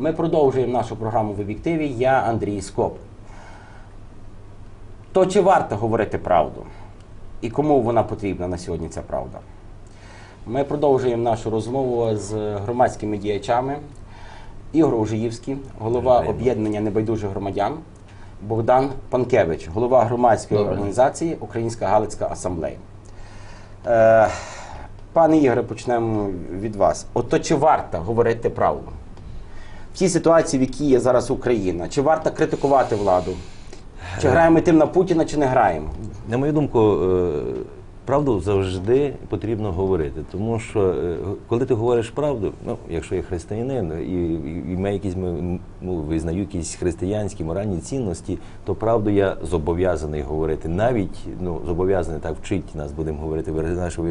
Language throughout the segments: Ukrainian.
Ми продовжуємо нашу програму в об'єктиві. Я Андрій Скоп. То чи варто говорити правду? І кому вона потрібна на сьогодні ця правда? Ми продовжуємо нашу розмову з громадськими діячами. Ігор Ужиївський, голова об'єднання небайдужих громадян, Богдан Панкевич, голова громадської Добре. організації Українська Галицька асамблея. Е, пане Ігоре, почнемо від вас. Ото чи варто говорити правду? В тій ситуації, в якій є зараз Україна, чи варто критикувати владу? Чи граємо тим на Путіна, чи не граємо? На мою думку, е, правду завжди потрібно говорити. Тому що е, коли ти говориш правду, ну якщо я християнин і, і, і маю якісь ну, визнаю якісь християнські моральні цінності, то правду я зобов'язаний говорити. Навіть ну зобов'язаний так вчить нас, будемо говорити в нашому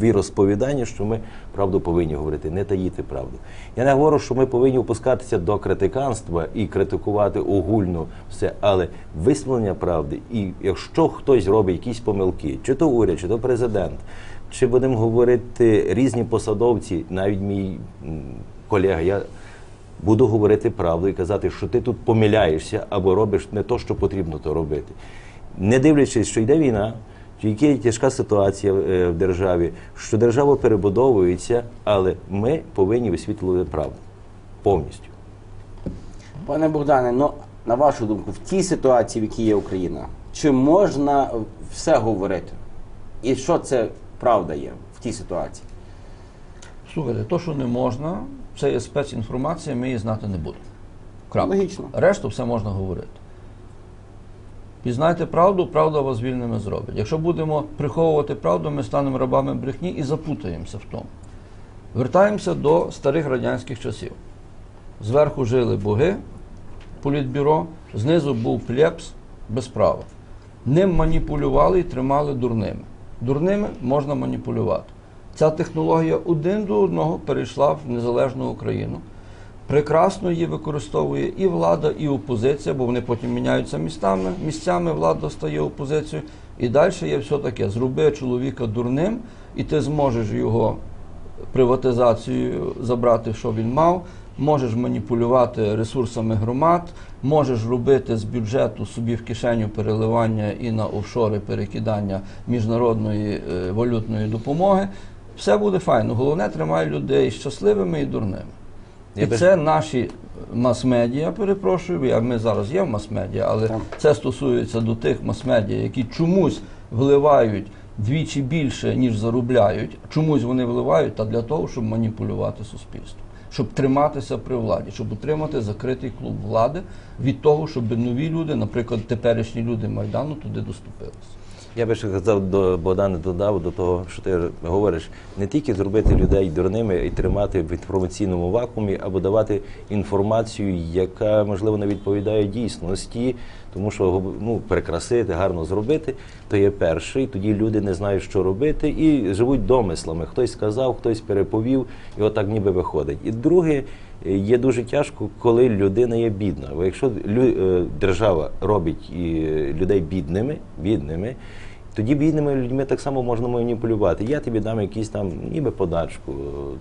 віросповіданні, що ми правду повинні говорити, не таїти правду. Я не говорю, що ми повинні опускатися до критиканства і критикувати огульно все, але висловлення правди, і якщо хтось робить якісь помилки, чи то уряд, чи то президент, чи будемо говорити різні посадовці, навіть мій колега, я буду говорити правду і казати, що ти тут помиляєшся або робиш не то, що потрібно то робити. Не дивлячись, що йде війна, що яка тяжка ситуація е, в державі, що держава перебудовується, але ми повинні висвітлювати правду повністю. Пане Богдане, ну на вашу думку, в тій ситуації, в якій є Україна, чи можна все говорити? І що це правда є в тій ситуації? Слухайте, то, що не можна, це є спецінформація, ми її знати не будемо. Крапка. Логічно. Решту все можна говорити. Пізнайте правду, правда вас вільними зробить. Якщо будемо приховувати правду, ми станемо рабами брехні і запутаємося в тому. Вертаємося до старих радянських часів. Зверху жили боги, політбюро, знизу був плебс без права. Ним маніпулювали і тримали дурними. Дурними можна маніпулювати. Ця технологія один до одного перейшла в незалежну Україну. Прекрасно її використовує і влада, і опозиція, бо вони потім міняються містами. Місцями влада стає опозицією. І далі є все таке: зроби чоловіка дурним, і ти зможеш його приватизацію забрати, що він мав. Можеш маніпулювати ресурсами громад, можеш робити з бюджету собі в кишеню переливання і на офшори перекидання міжнародної е, валютної допомоги. Все буде файно. Головне тримай людей щасливими і дурними. І це наші мас-медіа, перепрошую, ми зараз є в мас-медіа, але це стосується до тих мас-медіа, які чомусь вливають двічі більше, ніж заробляють. Чомусь вони вливають та для того, щоб маніпулювати суспільством, щоб триматися при владі, щоб утримати закритий клуб влади від того, щоб нові люди, наприклад, теперішні люди Майдану, туди доступилися. Я би ще казав до Богдана додав до того, що ти говориш, не тільки зробити людей дурними і тримати в інформаційному вакуумі, або давати інформацію, яка можливо не відповідає дійсності, тому що ну, перекрасити, гарно зробити, то є перший. Тоді люди не знають, що робити, і живуть домислами. Хтось сказав, хтось переповів, і отак ніби виходить. І друге. Є дуже тяжко, коли людина є бідна. Бо якщо е, держава робить і людей бідними, бідними, тоді бідними людьми так само можна маніпулювати. Я тобі дам якийсь там ніби подачку.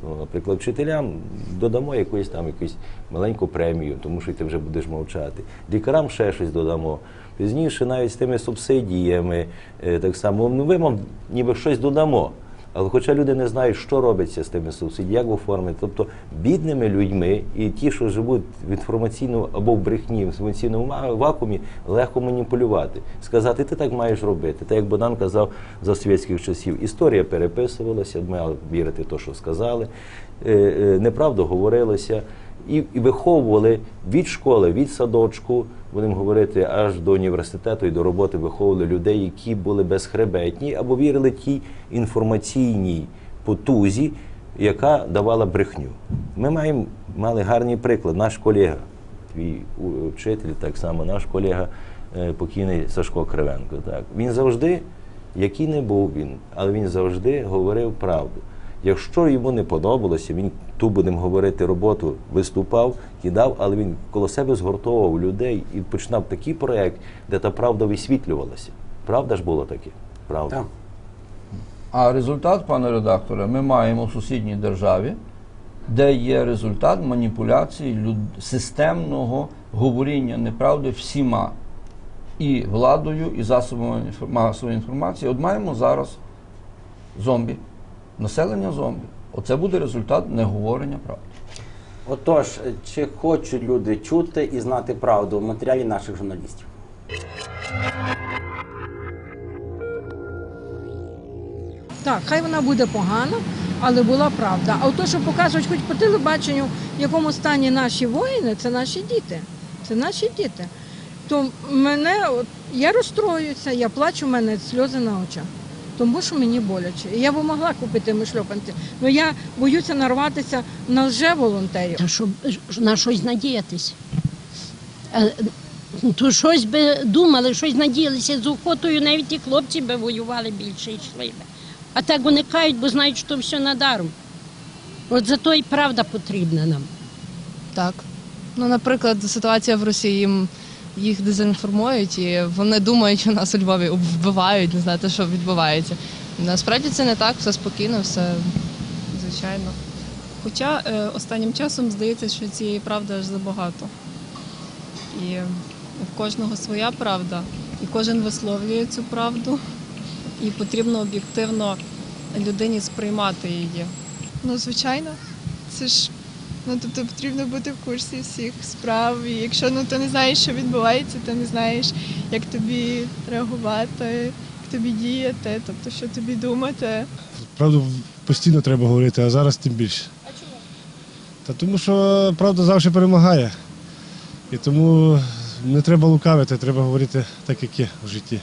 Ну, наприклад, вчителям додамо якусь там якусь маленьку премію, тому що ти вже будеш мовчати. Лікарам ще щось додамо. Пізніше навіть з тими субсидіями, е, так само ну, ви вам ніби щось додамо. Але хоча люди не знають, що робиться з тими субсидіями, як оформити. Тобто бідними людьми і ті, що живуть в інформаційному або в брехні, в інформаційному вакуумі, легко маніпулювати. Сказати, ти так маєш робити. Та як Богдан казав за совєтських часів. Історія переписувалася, мали вірити в те, що сказали, е, е, неправду говорилося. І, і виховували від школи, від садочку, будемо говорити, аж до університету і до роботи виховували людей, які були безхребетні або вірили тій інформаційній потузі, яка давала брехню. Ми маємо мали гарний приклад. Наш колега, твій вчитель, так само наш колега, е, покійний Сашко Кривенко. Так. Він завжди, який не був він, але він завжди говорив правду. Якщо йому не подобалося, він ту будемо говорити роботу виступав, кидав, але він коло себе згуртовував людей і починав такий проект, де та правда висвітлювалася. Правда ж було таке? Правда. Так. А результат, пане редакторе, ми маємо в сусідній державі де є результат маніпуляції люд... системного говоріння неправди всіма і владою, і засобами масової інформації. От маємо зараз зомбі, населення зомбі. Оце буде результат неговорення правди. Отож, чи хочуть люди чути і знати правду в матеріалі наших журналістів? Так, хай вона буде погана, але була правда. А то, що покажуть хоч по телебаченню, в якому стані наші воїни, це наші діти. Це наші діти. То мене, от, я розстроююся, я плачу, в мене сльози на очах. Тому що мені боляче. І Я б могла купити ми шльопанці, але я боюся нарватися на лже-волонтерів. Та щоб на щось надіятись. Е, То щось би думали, щось надіялися з охотою, навіть і хлопці би воювали більше і йшли би. А так уникають, бо знають, що все надаром. От зато і правда потрібна нам. Так. Ну, наприклад, ситуація в Росії їм їх дезінформують, і вони думають, що нас у Львові вбивають, не знаю, те, що відбувається. Насправді це не так, все спокійно, все звичайно. Хоча е, останнім часом здається, що цієї правди аж забагато. І в кожного своя правда, і кожен висловлює цю правду, і потрібно об'єктивно людині сприймати її. Ну, звичайно, це ж ну тобто потрібно бути в курсі всіх справ. І якщо ну ти не знаєш, що відбувається, ти не знаєш, як тобі реагувати, як тобі діяти, тобто що тобі думати. Правду постійно треба говорити, а зараз тим більше. А чому? Та тому що правда завжди перемагає. І тому не треба лукавити, треба говорити так, як є в житті.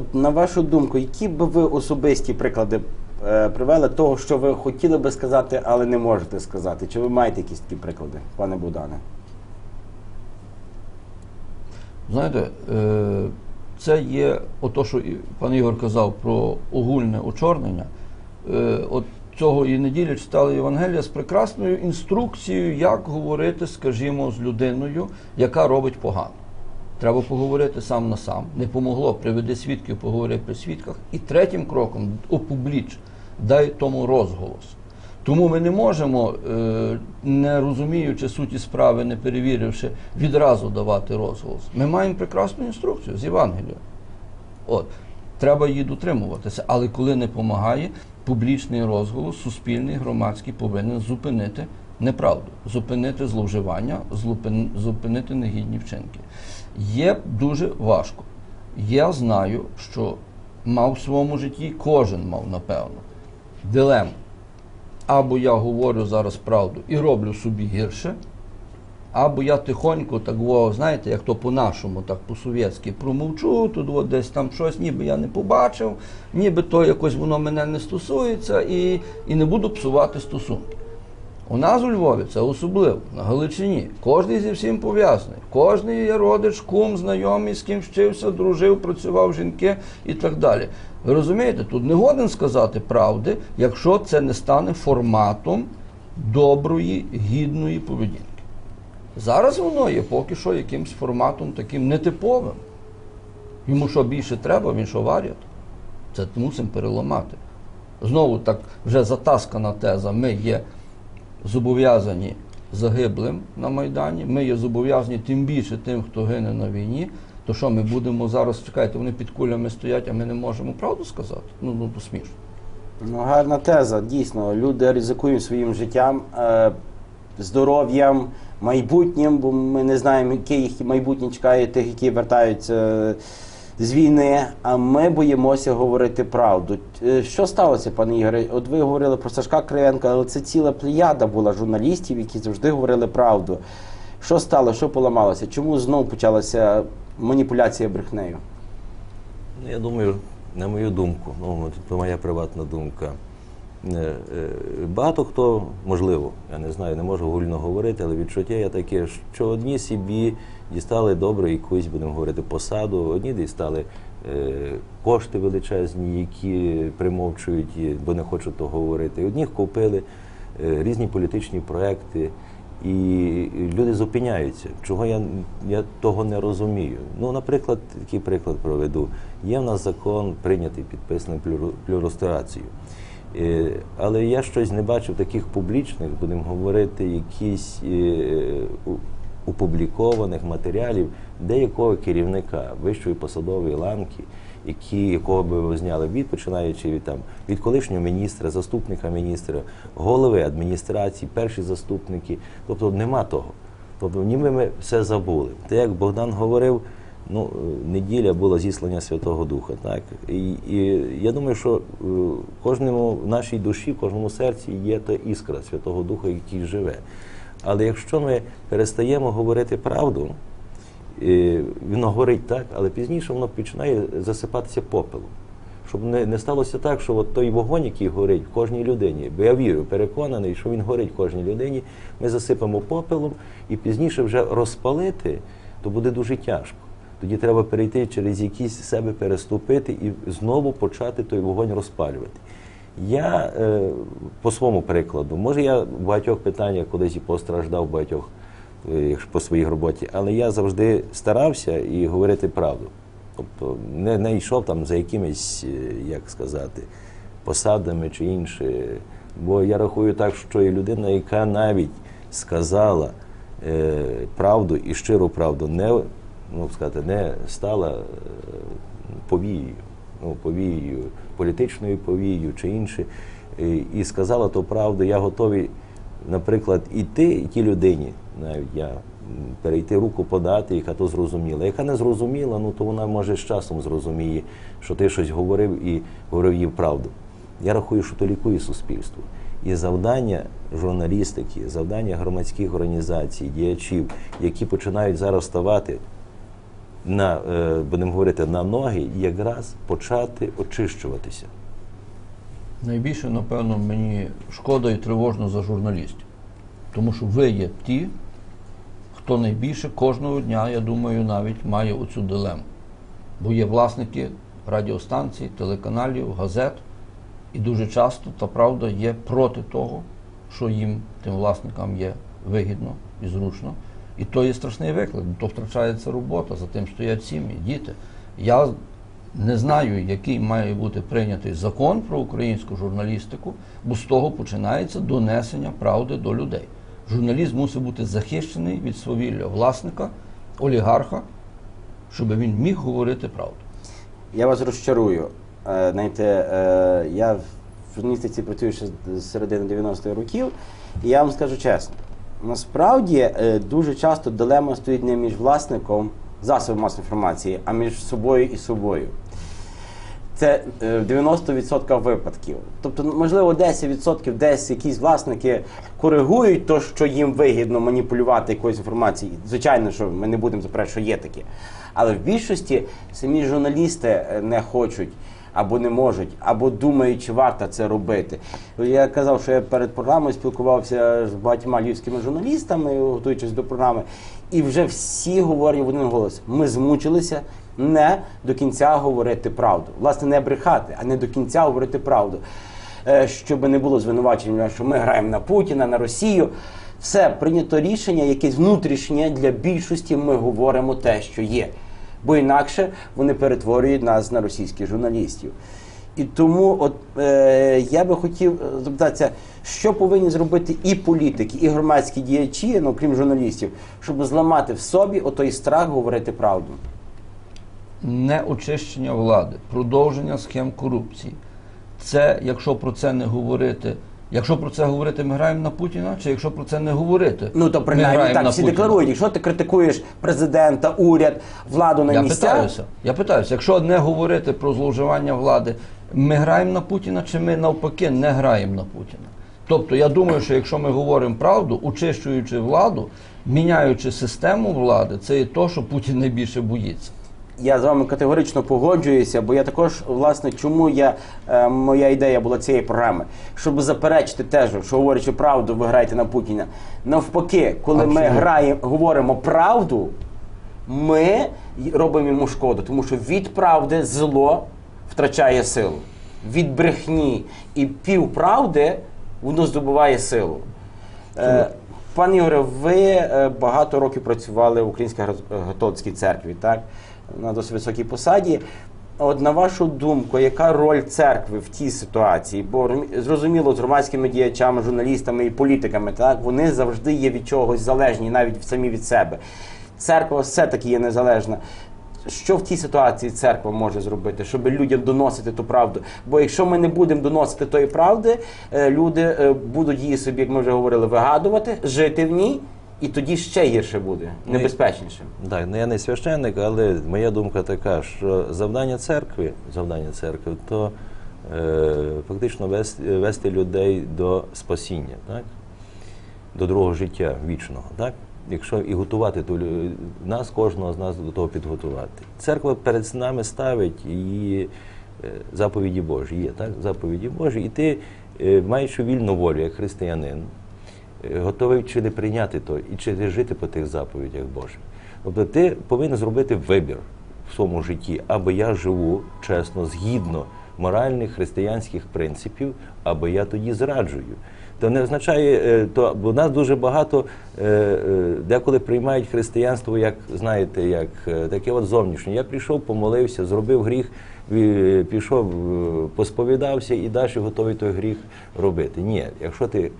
От на вашу думку, які б ви особисті приклади е, привели того, що ви хотіли би сказати, але не можете сказати? Чи ви маєте якісь такі приклади, пане Богдане? Знаєте, е, це є ото, що пан Ігор казав про огульне очорнення. Е, От цього і неділі читали Євангелія з прекрасною інструкцією, як говорити, скажімо, з людиною, яка робить погано. Треба поговорити сам на сам. Не помогло, приведи свідків, поговори при свідках. І третім кроком опубліч, дай тому розголос. Тому ми не можемо, е, не розуміючи суті справи, не перевіривши, відразу давати розголос. Ми маємо прекрасну інструкцію з Євангелія. От. Треба її дотримуватися. Але коли не допомагає, публічний розголос, суспільний, громадський повинен зупинити неправду, зупинити зловживання, зупинити негідні вчинки. Є дуже важко. Я знаю, що мав в своєму житті, кожен мав, напевно, дилему. Або я говорю зараз правду і роблю собі гірше, або я тихонько, так знаєте, як то по-нашому, так по-совєтськи промовчу, тут от десь там щось, ніби я не побачив, ніби то якось воно мене не стосується, і, і не буду псувати стосунки. У нас у Львові це особливо, на Галичині. Кожний зі всім пов'язаний. Кожний є родич, кум, знайомий, з ким вчився, дружив, працював жінки і так далі. Ви розумієте, тут не годен сказати правди, якщо це не стане форматом доброї, гідної поведінки. Зараз воно є поки що якимсь форматом таким нетиповим. Йому що більше треба, він що варять. Це мусимо переламати. Знову так вже затаскана теза. Ми є зобов'язані загиблим на Майдані, ми є зобов'язані тим більше тим, хто гине на війні. То що ми будемо зараз, чекайте, вони під кулями стоять, а ми не можемо правду сказати? Ну, ну то смішно. Ну, гарна теза. Дійсно, люди ризикують своїм життям, е, здоров'ям, майбутнім, бо ми не знаємо, яке їх майбутнє чекає тих, які вертаються з війни. А ми боїмося говорити правду. Е, Що сталося, пане Ігоре? От ви говорили про Сашка Кривенка, але це ціла плеяда була журналістів, які завжди говорили правду. Що стало, що поламалося? Чому знову почалася маніпуляція брехнею? Ну, Я думаю, на мою думку, ну це моя приватна думка. Е, е, Багато хто, можливо, я не знаю, не можу гульно говорити, але відчуття є таке, що одні собі дістали добре якусь, будемо говорити, посаду, одні дістали е, кошти величезні, які примовчують, бо не хочуть того говорити. Одні купили різні політичні проекти. І люди зупиняються. Чого я, я того не розумію? Ну, наприклад, такий приклад проведу. Є в нас закон, прийнятий, підписаний плюру- плюростерацію. Е, Але я щось не бачив таких публічних, будемо говорити, якісь е, опублікованих матеріалів деякого керівника вищої посадової ланки, які, якого би ви зняли від, починаючи від там від колишнього міністра, заступника міністра, голови адміністрації, перші заступники. Тобто нема того. Тобто ніби ми все забули. Те, як Богдан говорив, ну, е, неділя була зіслання Святого Духа. Так? І, і я думаю, що е, кожному в нашій душі, в кожному серці є та іскра Святого Духа, який живе. Але якщо ми перестаємо говорити правду, е, воно горить так, але пізніше воно починає засипатися попелом. Щоб не, не сталося так, що от той вогонь, який горить в кожній людині, бо я вірю, переконаний, що він горить в кожній людині, ми засипемо попелом і пізніше вже розпалити, то буде дуже тяжко. Тоді треба перейти через якісь себе переступити і знову почати той вогонь розпалювати. Я е, по своєму прикладу, може я в багатьох питаннях кудись і постраждав в багатьох е, по своїй роботі, але я завжди старався і говорити правду. Тобто не, не йшов там за якимись, е, як сказати, посадами чи інше. Бо я рахую так, що і людина, яка навіть сказала е, правду і щиру правду, не, ну, сказати, не стала е, повією, ну, повією, політичною повією чи інше, і сказала ту правду, я готовий, наприклад, іти і тій людині, навіть я перейти руку подати, яка то зрозуміла. Яка не зрозуміла, ну то вона може з часом зрозуміє, що ти щось говорив і говорив їй правду. Я рахую, що то лікує суспільство. І завдання журналістики, завдання громадських організацій, діячів, які починають зараз ставати на, е, будемо говорити, на ноги, якраз почати очищуватися. Найбільше, напевно, мені шкода і тривожно за журналістів. Тому що ви є ті, хто найбільше кожного дня, я думаю, навіть має оцю дилему. Бо є власники радіостанцій, телеканалів, газет, і дуже часто та правда є проти того, що їм, тим власникам, є вигідно і зручно. І то є страшний виклик, то втрачається робота, за тим стоять сім'ї, діти. Я не знаю, який має бути прийнятий закон про українську журналістику, бо з того починається донесення правди до людей. Журналіст мусить бути захищений від свавілля власника, олігарха, щоб він міг говорити правду. Я вас розчарую. Е, Знаєте, е, я в журналістиці працюю ще з середини 90-х років, і я вам скажу чесно, насправді е, дуже часто дилема стоїть не між власником засобів масової інформації, а між собою і собою. Це е, в 90% випадків. Тобто, можливо, 10% десь якісь власники коригують то, що їм вигідно маніпулювати якоюсь інформацією. Звичайно, що ми не будемо заперечувати, що є таке. Але в більшості самі журналісти е, не хочуть або не можуть, або думають, чи варто це робити. Я казав, що я перед програмою спілкувався з багатьма львівськими журналістами, готуючись до програми, і вже всі говорять в один голос: ми змучилися не до кінця говорити правду. Власне, не брехати, а не до кінця говорити правду. Е, Щоб не було звинувачення, що ми граємо на Путіна, на Росію. Все прийнято рішення, якесь внутрішнє для більшості. Ми говоримо те, що є. Бо інакше вони перетворюють нас на російських журналістів. І тому, от е, я би хотів е, запитатися, що повинні зробити і політики, і громадські діячі, ну крім журналістів, щоб зламати в собі отой страх говорити правду. не очищення влади, продовження схем корупції. Це, якщо про це не говорити, якщо про це говорити, ми граємо на Путіна, чи якщо про це не говорити, Ну то принаймні так на всі Путіна? декларують. Якщо ти критикуєш президента, уряд, владу на Я місцях, питаюся, я питаюся, якщо не говорити про зловживання влади, ми граємо на Путіна, чи ми навпаки не граємо на Путіна? Тобто я думаю, що якщо ми говоримо правду, очищуючи владу, міняючи систему влади, це є то, що Путін найбільше боїться. Я з вами категорично погоджуюся, бо я також, власне, чому я, е, моя ідея була цієї програми, щоб заперечити теж, що говорячи правду, ви граєте на Путіна. Навпаки, коли ми Абсолютно. граємо, говоримо правду, ми робимо йому шкоду, тому що від правди зло втрачає силу. Від брехні і півправди воно здобуває силу. Е, Пане Ігоре, ви е, багато років працювали в Українській католицькій церкві, так? На досить високій посаді. От на вашу думку, яка роль церкви в тій ситуації? Бо зрозуміло, з громадськими діячами, журналістами і політиками, так вони завжди є від чогось залежні, навіть самі від себе. Церква все-таки є незалежна. Що в тій ситуації церква може зробити, щоб людям доносити ту правду? Бо якщо ми не будемо доносити тої правди, е, люди е, будуть її собі, як ми вже говорили, вигадувати, жити в ній, і тоді ще гірше буде, Ну, небезпечніше. Так, ну я не священник, але моя думка така, що завдання церкви, завдання церкви, то е, фактично вести, вести людей до спасіння, так? до другого життя вічного. Так? Якщо і готувати то нас, кожного з нас до того підготувати. Церква перед нами ставить її е, заповіді Божі. Є так? Заповіді Божі, і ти, е, маючи вільну волю, як християнин, готовий чи не прийняти то, і чи не жити по тих заповідях Божих. Тобто ти повинен зробити вибір в своєму житті, або я живу чесно, згідно моральних християнських принципів, або я тоді зраджую. То не означає, е, то бо нас дуже багато е, е, деколи приймають християнство, як знаєте, як таке от зовнішнє. Я прийшов, помолився, зробив гріх, пішов, посповідався і далі готовий той гріх робити. Ні, якщо ти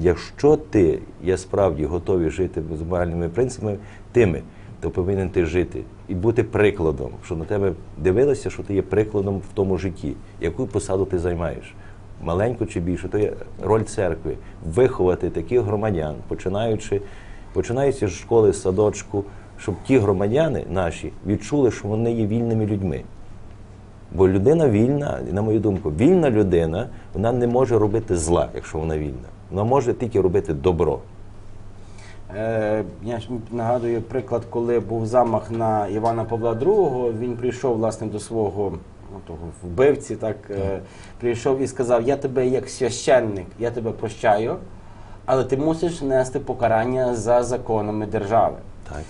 Якщо ти є справді готовий жити з моральними принципами, тими, то повинен ти жити і бути прикладом, що на тебе дивилися, що ти є прикладом в тому житті, яку посаду ти займаєш. Маленьку чи більшу, то є роль церкви виховати таких громадян, починаючи, починаючи з школи, з садочку, щоб ті громадяни наші відчули, що вони є вільними людьми. Бо людина вільна, на мою думку, вільна людина, вона не може робити зла, якщо вона вільна. Вона може тільки робити добро. Е, я ж нагадую приклад, коли був замах на Івана Павла II, він прийшов власне до свого ну, того вбивці, так е, прийшов і сказав: Я тебе як священник, я тебе прощаю, але ти мусиш нести покарання за законами держави. Так.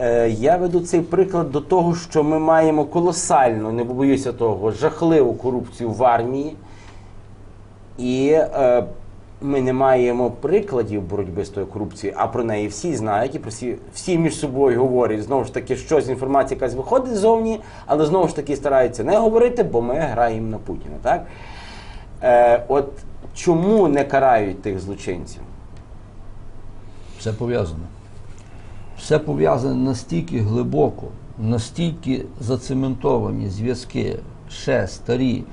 Е, Я веду цей приклад до того, що ми маємо колосальну, не боюся того, жахливу корупцію в армії, і е, ми не маємо прикладів боротьби з тою корупцією, а про неї всі знають і про всі, всі між собою говорять. Знову ж таки, щось інформація якась виходить ззовні, але знову ж таки стараються не говорити, бо ми граємо на Путіна. Так? Е, от чому не карають тих злочинців? Все пов'язане. Все пов'язане настільки глибоко, настільки зацементовані зв'язки, ще старі,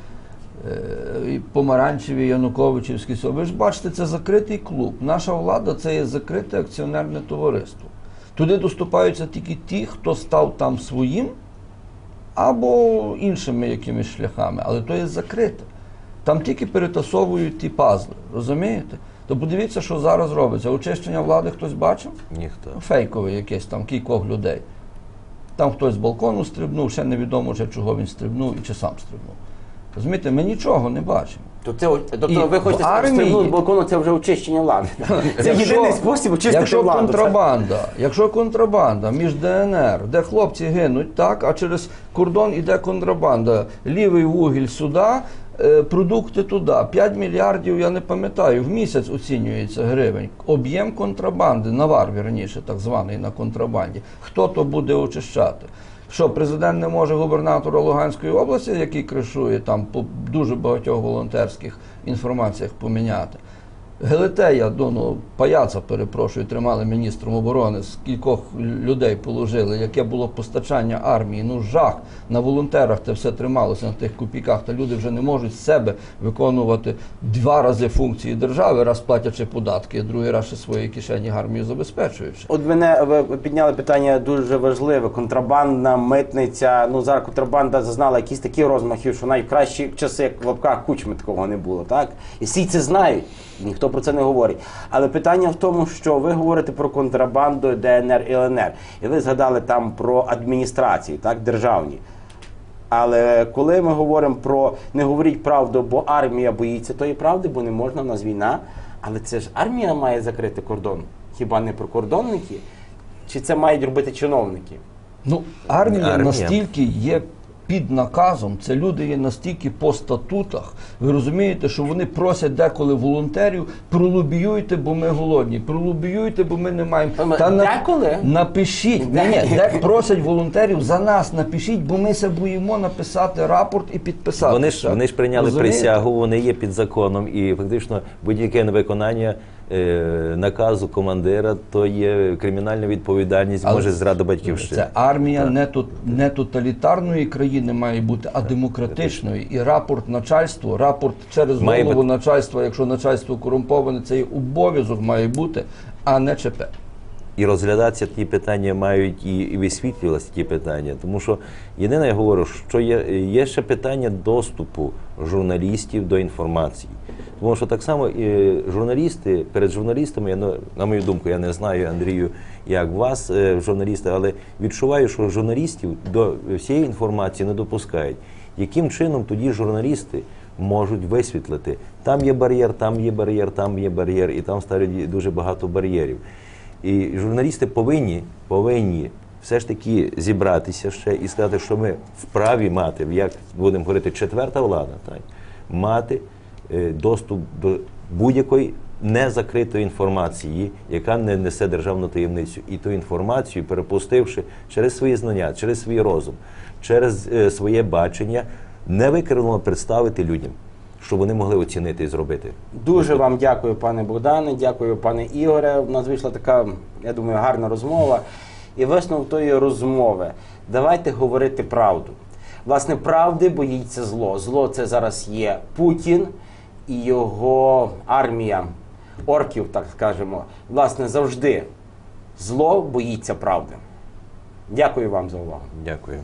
е, помаранчеві, Януковичівські. со- Ви ж бачите, це закритий клуб. Наша влада це є закрите акціонерне товариство. Туди доступаються тільки ті, хто став там своїм, або іншими якимись шляхами, але то є закрите. Там тільки перетасовують ті пазли, розумієте? То подивіться, що зараз робиться. Очищення влади хтось бачив? Ніхто. Фейкове якесь там кількох людей. Там хтось з балкону стрибнув, ще невідомо вже чого він стрибнув і чи сам стрибнув. Розумієте, ми нічого не бачимо. То це, тобто ви хочете армії- стрибнути з балкону, це вже очищення влади. Це Якщо- єдиний спосіб очистити якщо владу. контрабанда, якщо контрабанда між ДНР, де хлопці гинуть, так, а через кордон іде контрабанда, лівий вугіль сюди, продукти туди. 5 мільярдів, я не пам'ятаю, в місяць оцінюється гривень. Об'єм контрабанди, навар, вірніше, так званий на контрабанді. Хто то буде очищати? Що президент не може губернатора Луганської області, який кришує там по дуже багатьох волонтерських інформаціях поміняти? Гелетея, ну, ну, паяца, перепрошую, тримали міністром оборони, з кількох людей положили, яке було постачання армії. Ну, жах на волонтерах це все трималося на тих копійках. Та люди вже не можуть з себе виконувати два рази функції держави, раз платячи податки, другий раз ще свої кишені армію забезпечуючи. От мене ви підняли питання дуже важливе. Контрабандна митниця. Ну зараз контрабанда зазнала якісь такі розмахи, що навіть в кращі часи, як в лапках кучми такого не було. Так і всі це знають. Ніхто про це не говорить. Але питання в тому, що ви говорите про контрабанду ДНР і ЛНР, і ви згадали там про адміністрації, так державні. Але коли ми говоримо про не говоріть правду, бо армія боїться тої правди, бо не можна, в нас війна. Але це ж армія має закрити кордон. Хіба не прикордонники? Чи це мають робити чиновники? Ну, армія, Армія. настільки є під наказом. Це люди є настільки по статутах. Ви розумієте, що вони просять деколи волонтерів пролобіюйте, бо ми голодні. Пролобіюйте, бо ми не маємо. Та Деколи? напишіть. Ні, ні, де просять волонтерів за нас. Напишіть, бо ми се боїмо написати рапорт і підписати. Вони ж вони ж прийняли Розумієте? присягу, вони є під законом, і фактично будь-яке невиконання наказу командира то є кримінальна відповідальність, Але може зрада батьківщини. Це армія не, тут, не тоталітарної країни має бути, а демократичної. І рапорт начальству, рапорт через Має голову бути. начальства, якщо начальство корумповане, це є обов'язок має бути, а не ЧП. і розглядатися ті питання мають і, і висвітлювалися ті питання. Тому що єдине, я говорю, що є, є ще питання доступу журналістів до інформації. Тому що так само і журналісти перед журналістами, я, на мою думку, я не знаю, Андрію, як вас, е, журналісти, але відчуваю, що журналістів до всієї інформації не допускають. Яким чином тоді журналісти можуть висвітлити? Там є бар'єр, там є бар'єр, там є бар'єр, і там ставлять дуже багато бар'єрів. І журналісти повинні, повинні все ж таки зібратися ще і сказати, що ми вправі мати, як будемо говорити, четверта влада, так, мати доступ до будь-якої незакритої інформації, яка не несе державну таємницю, і ту інформацію, перепустивши через свої знання, через свій розум, через е, своє бачення, невикривлено представити людям, щоб вони могли оцінити і зробити. Дуже вам дякую, пане Богдане, дякую, пане Ігоре. У нас вийшла така, я думаю, гарна розмова. І висновок тої розмови. Давайте говорити правду. Власне, правди боїться зло. Зло це зараз є Путін і його армія орків, так скажемо. Власне, завжди зло боїться правди. Дякую вам за увагу. Дякую.